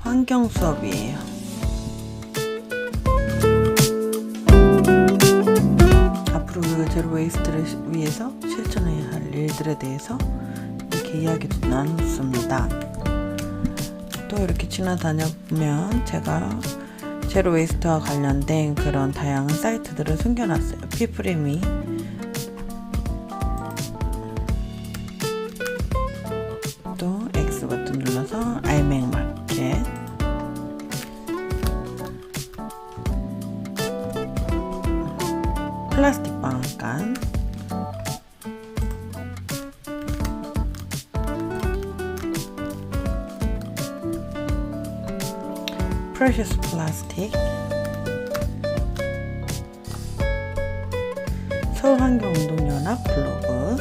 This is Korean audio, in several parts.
환경 수업이에요. 앞으로 우리가 제로 웨이스트를 시- 위해서 실천해야 할 일들에 대해서 이렇게 이야기도 나눴습니다. 또 이렇게 지나다녀 보면 제가 제로 웨이스트와 관련된 그런 다양한 사이트들을 숨겨놨어요. 피프레미 플라스틱 방앗간. 프레셔스 플라스틱 서울환경운동연합 블로그.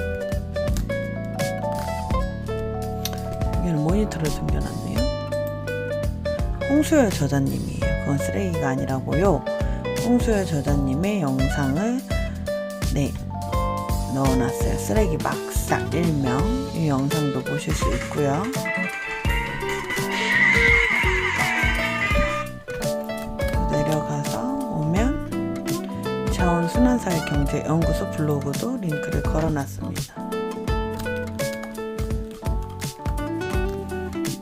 여기는 모니터를 숨겨놨네요. 홍수열 저자님이에요. 그건 쓰레기가 아니라고요 홍수열 저자님의 영상을 네 넣어놨어요. 쓰레기 막삭 일명. 이 영상도 보실 수 있고요. 내려가서 오면 자원순환사회 경제연구소 블로그도 링크를 걸어놨습니다.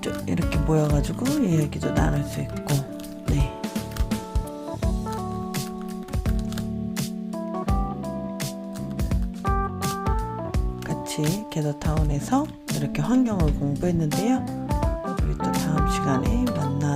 쭉 이렇게 모여가지고 이야기도 나눌 수 있고, 같이 게더타운에서 이렇게 환경을 공부했는데요. 우리 또 다음 시간에 만나